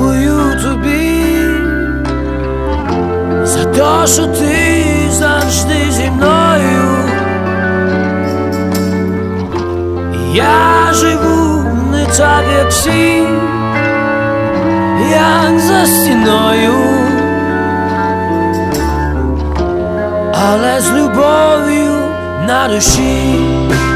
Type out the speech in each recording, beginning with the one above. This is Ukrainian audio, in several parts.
Дякую тобі за те, що ти завжди зі мною. Я живу не так, як всі, як за стіною, але з любов'ю на душі.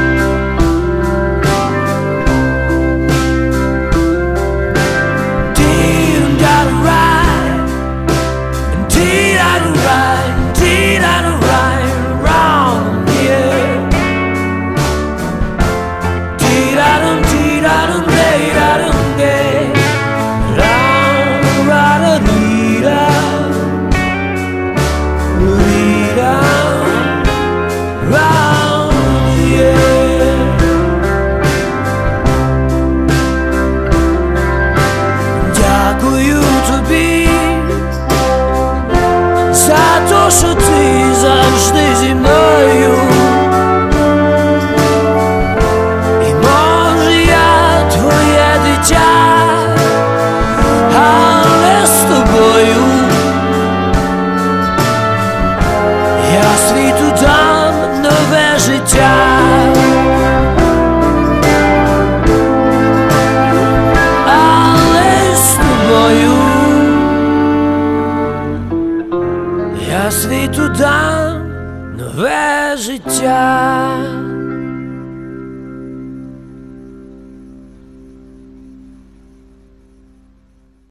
啊。Життя. Але з тобою я світу дам нове життя.